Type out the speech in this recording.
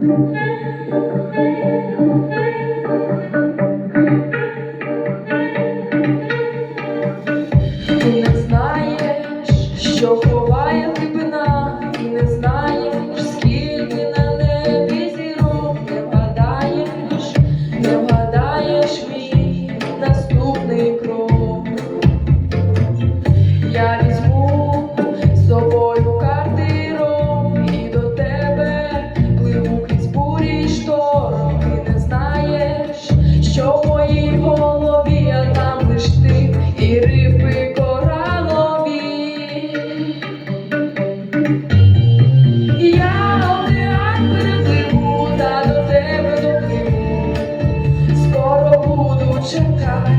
Ти не знаєш, що ховає тебе. ти і риби коралові. Я океан перепливу та до тебе допливу, скоро буду чекати.